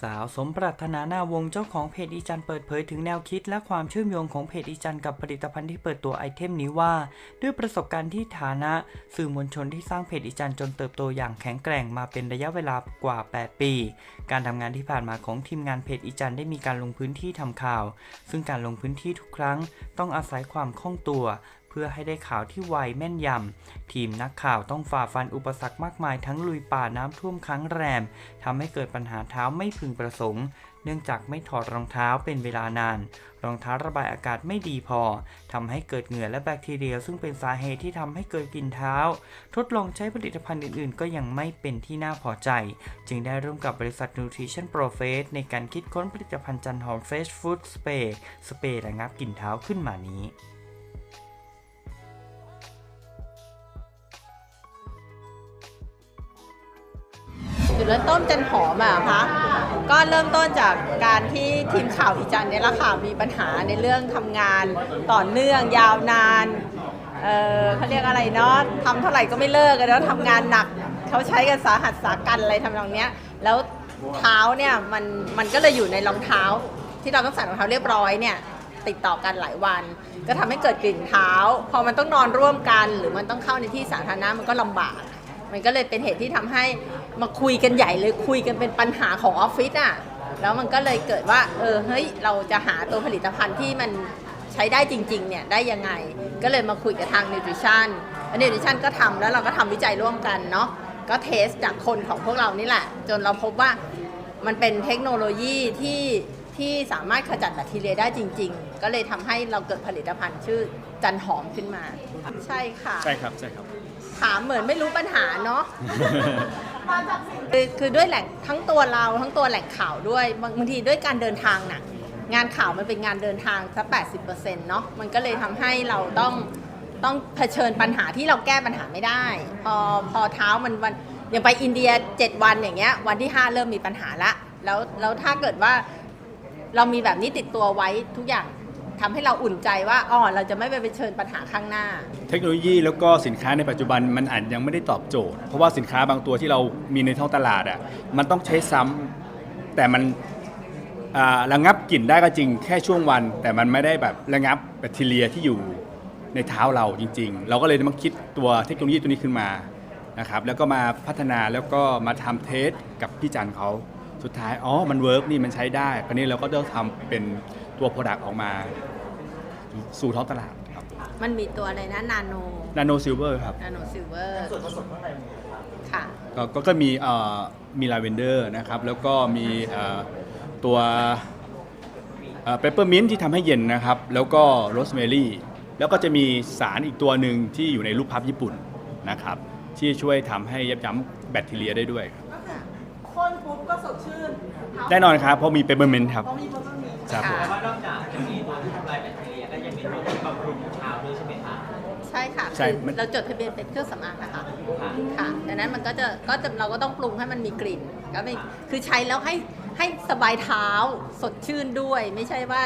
สาว สมปรารถนาหน้าวงเจ้าของเพจอีจันเปิดเผยถึงแนวคิดและความเชื่อมโยงของเพจอีจันกับผลิตภัณฑ์ที่เปิดตัวไอเทมนี้ว่า ด้วยประสบการณ์ที่ฐานะ สื่อมวลชนที่สร้างเพจอีจันจนเติบโตอย่างแข็งแกร่งมาเป็นระยะเวลากว่า 8 ปี การทำงานที่ผ่านมาของทีมงานเพจอีจันได้มีการลงพื้นที่ทำข่าว ซึ่งการลงพื้นที่ทุกครั้งต้องอาศัยความคล่องตัว พื่อให้ได้ข่าวที่ไวแม่นยำ ทีมนักข่าวต้องฝ่าฟันอุปสรรคมากมายทั้งลุยป่าน้ำท่วมครั้งแรมทำให้เกิดปัญหาเท้าไม่พึงประสงค์ เนื่องจากไม่ถอดรองเท้าเป็นเวลานาน รองเท้าระบายอากาศไม่ดีพอทำให้เกิดเหงื่อและแบคทีเรีย ซึ่งเป็นสาเหตุที่ทำให้เกิดกลิ่นเท้า ทดลองใช้ผลิตภัณฑ์อื่นๆ ก็ยังไม่เป็นที่น่าพอใจ จึงได้ร่วมกับบริษัท Nutrition Pro Face ในการคิดค้นผลิตภัณฑ์จันหอม Fresh Food Spray สเปรย์ระงับกลิ่นเท้าขึ้นมานี้ ดเริ่มต้นจันหอมอะคะก็เริ่มต้นจากการที่ทีมข่าวอีจันเนี่ยละค่ะมีปัญหาในเรื่องทำงานต่อเนื่องยาวนาน เออเขาเรียกอะไรเนาะทำเท่าไหร่ก็ไม่เลิกกันแล้วทำงานหนักเขาใช้กันสาหัสสากันอะไรทำนองเนี้ย แล้วเท้าเนี่ยมันมันก็เลยอยู่ในรองเท้า ที่เราต้องใส่รองเท้าเรียบร้อยเนี่ยติดต่อกันหลายวัน ก็ทำให้เกิดกลิ่นเท้า พอมันต้องนอนร่วมกัน หรือมันต้องเข้าในที่สาธารณะมันก็ลำบาก มันก็เลยเป็นเหตุที่ทำให้ มาคุยกันใหญ่เลยคุยกันเป็นปัญหาของออฟฟิศอะแล้วมันก็เลยเกิดว่า เออเฮ้ยเราจะหาตัวผลิตภัณฑ์ที่มันใช้ได้จริงๆเนี่ยได้ยังไง ก็เลยมาคุยกับทาง Nutrition แล้ว Nutrition ก็ทำแล้วเราก็ทำวิจัยร่วมกันเนาะก็เทสจากคนของพวกเรานี่แหละ จนเราพบว่ามันเป็นเทคโนโลยีที่ที่สามารถขจัดแบคทีเรียได้จริง ๆ ก็เลยทำให้เราเกิดผลิตภัณฑ์ชื่อจันหอมขึ้นมา ใช่ค่ะ ใช่ครับใช่ครับ ถามเหมือนไม่รู้ปัญหาเนาะ คือคือด้วยแหล่งทั้งตัวเราทั้งตัวแหล่งข่าวด้วยบางบางทีด้วยการเดินทางน่ะงานข่าวมันเป็นงานเดินทางสักแปดสิบเปอร์เซ็นต์เนาะมันก็เลยทำให้เราต้องต้องเผชิญปัญหาที่เราแก้ปัญหาไม่ได้ พอพอเท้ามันวันอย่างไปอินเดีย7วันอย่างเงี้ยวันที่5เริ่มมีปัญหาละแล้วแล้วถ้าเกิดว่าเรามีแบบนี้ติดตัวไว้ทุกอย่าง ทำให้เราอุ่นใจว่าอ๋อเราจะไม่ไปเผชิญปัญหาข้างหน้า เทคโนโลยีแล้วก็สินค้าในปัจจุบันมันอาจยังไม่ได้ตอบโจทย์ เพราะว่าสินค้าบางตัวที่เรามีในท้องตลาดอะมันต้องใช้ซ้ำแต่มันอ่าระงับกลิ่นได้ก็จริงแค่ช่วงวัน แต่มันไม่ได้แบบระงับแบคทีเรียที่อยู่ในเท้าเราจริง ๆ เราก็เลยมาคิดตัวเทคโนโลยีตัวนี้ขึ้นมานะครับแล้วก็มาพัฒนาแล้วก็มาทำเทสกับพี่จันเขาสุดท้ายอ๋อมันเวิร์กนี่มันใช้ได้คราวนี้เราก็ต้องทำเป็น ตัวโปรดักต์ออกมาสู่ท้องตลาดครับมันมีตัวอะไรนะนาโนนาโนซิลเวอร์ครับนาโนซิลเวอร์ค่ะก็ก็ก็มีเอ่อมีลาเวนเดอร์นะครับ แล้วก็มีเอ่อตัวเปปเปอร์มินที่ทำให้เย็นนะครับ แล้วก็โรสแมรี่แล้วก็จะมีสารอีกตัวหนึ่งที่อยู่ในรูปภาพญี่ปุ่นนะครับ ที่ช่วยทำให้ยับยั้งแบคทีเรียได้ด้วยครับคนปุ๊บก็สดชื่นแน่นอนครับเพราะมีเปปเปอร์มินครับ เพราะมีเพราะมันมี ครับผมค่ะว่านอกจากจะมีตัวที่ทำลายแบคทีเรียก็ยังมีตัวที่บำรุงเท้าด้วยใช่ไหมคะใช่ค่ะใช่คือมัน เราจดทะเบียนเป็นเครื่องสำอางนะคะ ค่ะ ค่ะดังนั้นมันก็จะก็จะเราก็ต้องปรุงให้มันมีกลิ่นก็ไม่คือใช้แล้วให้ให้สบายเท้าสดชื่นด้วย ไม่ใช่ว่า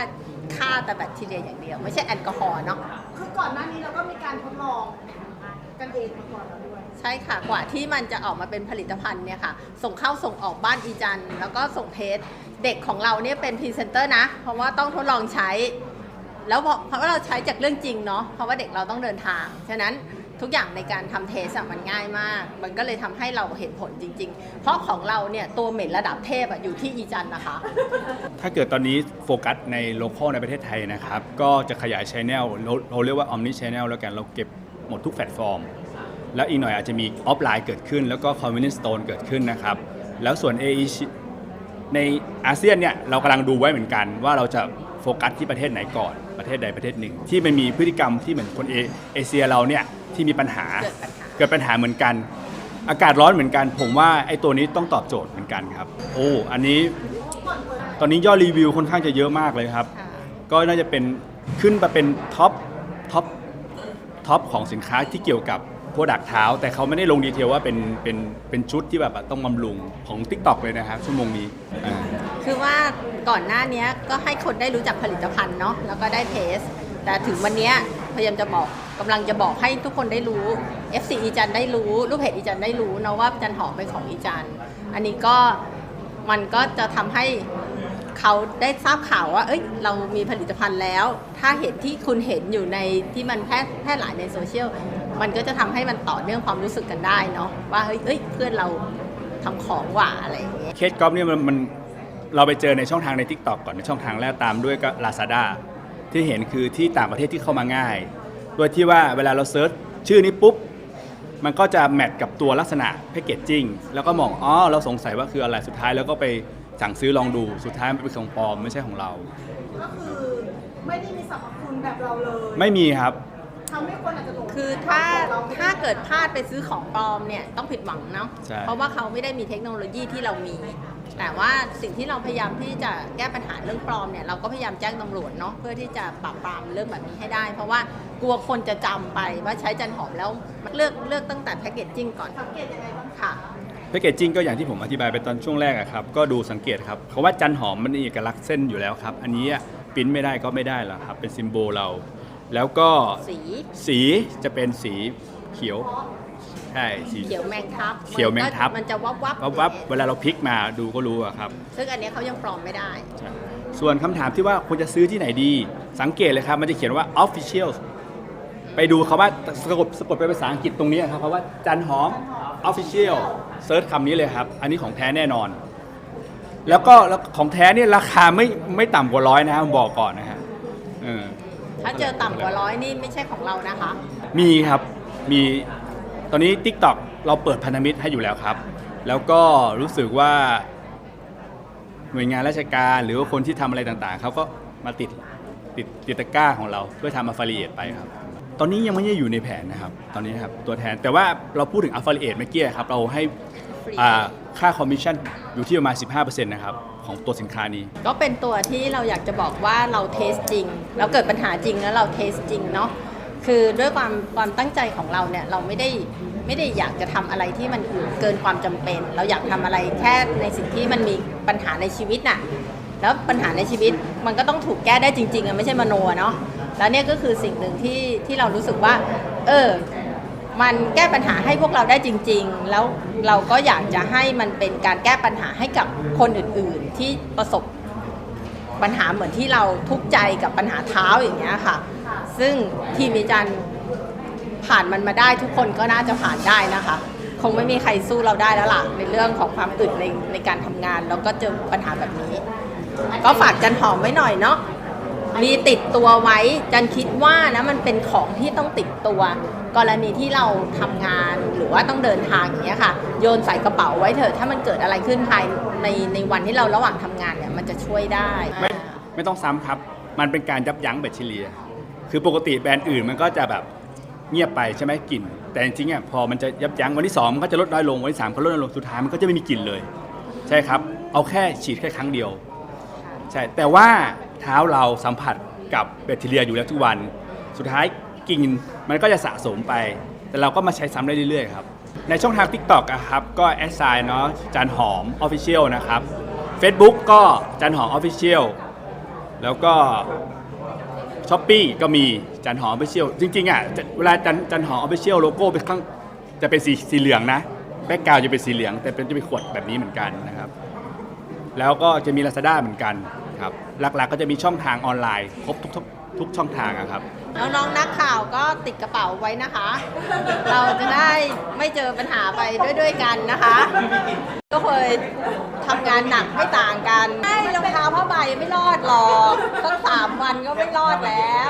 ฆ่าแต่แบคทีเรียอย่างเดียว ไม่ใช่แอลกอฮอล์เนาะ คือก่อนหน้านี้เราก็มีการทดลองกันเองมาก่อนแล้วด้วย ใช่ค่ะกว่าที่มันจะออกมาเป็นผลิตภัณฑ์เนี่ยค่ะ ส่งเข้าส่งออกบ้านอีจัน แล้วก็ส่งเทสเด็กของเราเนี่ยเป็นพรีเซนเตอร์นะ เพราะว่าต้องทดลองใช้ แล้วเพราะว่าเราใช้จากเรื่องจริงเนาะเพราะว่าเด็กเราต้องเดินทาง ฉะนั้นทุกอย่างในการทำเทสมันง่ายมาก มันก็เลยทำให้เราเห็นผลจริง ๆ เพราะของเราเนี่ยตัวเหม็นระดับเทพออยู่ที่อีจันนะคะ ถ้าเกิดตอนนี้โฟกัสในโลคอลในประเทศไทยนะครับ ก็จะขยายชแนลเราเรียกว่า Omni Channel แล้วกันเราเก็บหมดทุกแพลตฟอร์ม แล้วอีกหน่อยอาจจะมีออฟไลน์เกิดขึ้น แล้วก็ Convenience Store เกิดขึ้นนะครับ แล้วส่วน AE ในอาเซียนเนี่ยเรากำลังดูไว้เหมือนกัน ว่าเราจะโฟกัสที่ประเทศไหนก่อนประเทศใดประเทศหนึ่ง ที่มันมีพฤติกรรมที่เหมือนคนเอเอเชียเราเนี่ยที่มีปัญหาเกิดปัญหาเหมือนกัน อากาศร้อนเหมือนกัน ผมว่าไอ้ตัวนี้ต้องตอบโจทย์เหมือนกันครับ โอ้อันนี้ตอนนี้ยอดรีวิวค่อนข้างจะเยอะมากเลยครับ ก็น่าจะเป็นขึ้นมาเป็นท็อปท็อปท็อปของสินค้าที่เกี่ยวกับ โปรดักเท้า แต่เขาไม่ได้ลงดีเทลว่าเป็นเป็นเป็นชุดที่แบบต้องบำรุงของ Tik t o อกเลยนะครับชั่วโมงนี้อ่าคือว่าก่อนหน้านี้ก็ให้คนได้รู้จักผลิตภัณฑ์เนาะแล้วก็ได้เทส แต่ถึงวันเนี้ยพยายามจะบอกกำลังจะบอกให้ทุกคนได้รู้ FC อีจันได้รู้ รูปเพจอีจันได้รู้นะว่าจันหอมเป็นของอีจันอันนี้ก็มันก็จะทำให้เขาได้ทราบข่าวว่า เอ้ยเรามีผลิตภัณฑ์แล้ว ถ้าเห็นที่คุณเห็นอยู่ในที่มันแพร่แพร่หลายในโซเชียล มันก็จะทำให้มันต่อเนื่องความรู้สึกกันได้เนาะว่าเฮ้ยเอ้ยเพื่อนเราทำของหว่าอะไรอย่างเงี้ยเคสกอล์ฟเนี่ยมันมันเราไปเจอในช่องทางใน Tik t o อกก่อนในช่องทางแรกตามด้วยก็ Lazada ที่เห็นคือที่ต่างประเทศที่เข้ามาง่ายโดยที่ว่าเวลาเราเซิร์ชชื่อนี้ปุ๊บ มันก็จะแมทกับตัวลักษณะแพคเกจจิ้งแล้วก็มองอ๋อเราสงสัยว่าคืออะไรสุดท้ายแล้วก็ไปสั่งซื้อลองดูสุดท้ายมันเป็นของปลอมไม่ใช่ของเรา ก็คือไม่ได้มีสรรพคุณแบบเราเลย ไม่มีครับ ทำให้คนอาจจะหลงคือถ้าว่ของรไม่ถ้าเกิดพลาดไปซื้อของปลอมเนี่ยต้องผิดหวังเนาะใช่ เพราะว่าเขาไม่ได้มีเทคโนโลยีที่เรามี แต่ว่าสิ่งที่เราพยายามที่จะแก้ปัญหาเรื่องปลอมเนี่ยเราก็พยายามแจ้งตำรวจเนาะเพื่อที่จะปราบปรามเรื่องแบบนี้ให้ได้ เพราะว่ากลัวคนจะจำไปว่าใช้จันหอมแล้วเลือกเลือกตั้งแต่แพคเกจจิ้งก่อนสังเกตยังไงบ้างค่ะ แพคเกจจิ้งก็อย่างที่ผมอธิบายไปตอนช่วงแรกอะครับ ก็ดูสังเกตครับเพราะว่าจันหอมมันมีเอกลักษณ์เส้นอยู่แล้วครับ อันนี้อะปริ้นไม่ได้ก็ไม่ได้แล้วครับ เป็นซิมโบลเรา แล้วก็สีสีจะเป็นสีเขียวใช่สีเขียวแมงทับเขียวแมงทับมันจะวับวับวับวับเวลาเราพลิกมาดูก็รู้อะครับซึ่งอันเนี้ยเขายังปลอมไม่ได้ใช่ส่วนคำถามที่ว่าควรจะซื้อที่ไหนดี สังเกตเลยครับ มันจะเขียนว่า official ไปดูคาว่าสะกดสะกดเป็นภาษาอังกฤษตรงนี้ครับเพราะว่าจันหอม official เซิร์ชคำนี้เลยครับ อันนี้ของแท้แน่นอน แล้วก็แล้วของแท้เนี่ยราคาไม่ไม่ต่ำกว่าร้อยนะครับผมบอกก่อนนะฮะเออ ถ้าเจอต่ำกว่าร้อยนี่ไม่ใช่ของเรานะคะ มีครับมีตอนนี้ TikTok เราเปิดพันธมิตรให้อยู่แล้วครับ แล้วก็รู้สึกว่าหน่วยงานราชการหรือว่าคนที่ทำอะไรต่างๆเขาก็มาติดติดติดตะกร้าของเราเพื่อทำ affiliate ไปครับ ตอนนี้ยังไม่ได้อยู่ในแผนนะครับ ตอนนี้ครับตัวแทนแต่ว่าเราพูดถึง affiliate เมื่อกี้ครับเราให้อ่า ค่าคอมมิชชั่นอยู่ที่ประมาณ 15%นะครับของตัวสินค้านี้ ก็เป็นตัวที่เราอยากจะบอกว่าเราเทสจริง แล้วเกิดปัญหาจริงแล้วเราเทสจริงเนาะคือด้วยความความตั้งใจของเราเนี่ยเราไม่ได้ไม่ได้อยากจะทำอะไรที่มันเกินความจำเป็น เราอยากทำอะไรแค่ในสิ่งที่มันมีปัญหาในชีวิตน่ะแล้วปัญหาในชีวิตมันก็ต้องถูกแก้ได้จริงๆอะไม่ใช่มโนเนาะแล้วเนี่ยก็คือสิ่งหนึ่งที่ที่เรารู้สึกว่า เออ มันแก้ปัญหาให้พวกเราได้จริง ๆ แล้วเราก็อยากจะให้มันเป็นการแก้ปัญหาให้กับคนอื่นๆ ที่ประสบปัญหาเหมือนที่เราทุกข์ใจกับปัญหาเท้าอย่างเงี้ยค่ะ ซึ่งทีมวิจันผ่านมันมาได้ทุกคนก็น่าจะผ่านได้นะคะ คงไม่มีใครสู้เราได้แล้วล่ะในเรื่องของความอึดในในการทำงาน แล้วก็เจอปัญหาแบบนี้ ก็ฝากจันหอมไว้หน่อยเนาะ มีติดตัวไว้จันคิดว่านะมันเป็นของที่ต้องติดตัว กรณีที่เราทำงานหรือว่าต้องเดินทางอย่างเงี้ยค่ะ โยนใส่กระเป๋าไว้เถอะถ้ามันเกิดอะไรขึ้นภายในในวันที่เราระหว่างทำงานเนี่ยมันจะช่วยได้ไม่ไม่ต้องซ้ำครับ มันเป็นการยับยั้งแบคทีเรีย คือปกติแบรนด์อื่นมันก็จะแบบเงียบไปใช่ไหมกลิ่น แต่จริงๆอะพอมันจะยับยั้งวันที่2มันก็จะลดน้อยลงวันที่3ก็ลดน้อยลงสุดท้ายมันก็จะไม่มีกลิ่นเลย ใช่ครับ เอาแค่ฉีดแค่ครั้งเดียว ใช่แต่ว่าเท้าเราสัมผัสกับแบคทีเรียอยู่แล้วทุกวัน สุดท้ายกลิ่นมันก็จะสะสมไป แต่เราก็มาใช้ซ้ำได้เรื่อยๆครับ ในช่องทาง TikTok อะครับ ก็แอดไซน์เนาะจานหอม Official นะครับ Facebook ก็จานหอม Official แล้วก็ช้อปปี้ก็มีจันหอมออฟฟิเชียลจริงๆอะเวลาจันจันหอมออฟฟิเชียลโลโก้เป็นข้างจะเป็นสีสีเหลืองนะแบ็กกราวจะเป็นสีเหลือง แต่เป็นจะเป็นขวดแบบนี้เหมือนกันนะครับ แล้วก็จะมี Lazada เหมือนกัน ครับหลักๆก็จะมีช่องทางออนไลน์ครบทุกทุกทุกช่องทางอะครับน้องๆนักข่าวก็ติดกระเป๋าไว้นะคะ เราจะได้ไม่เจอปัญหาไปด้วยด้วยกันนะคะ ก็เคยทำงานหนักไม่ต่างกันไม่รองเท้าผ้าใบไม่รอดหรอกสักสามวันก็ไม่รอดแล้ว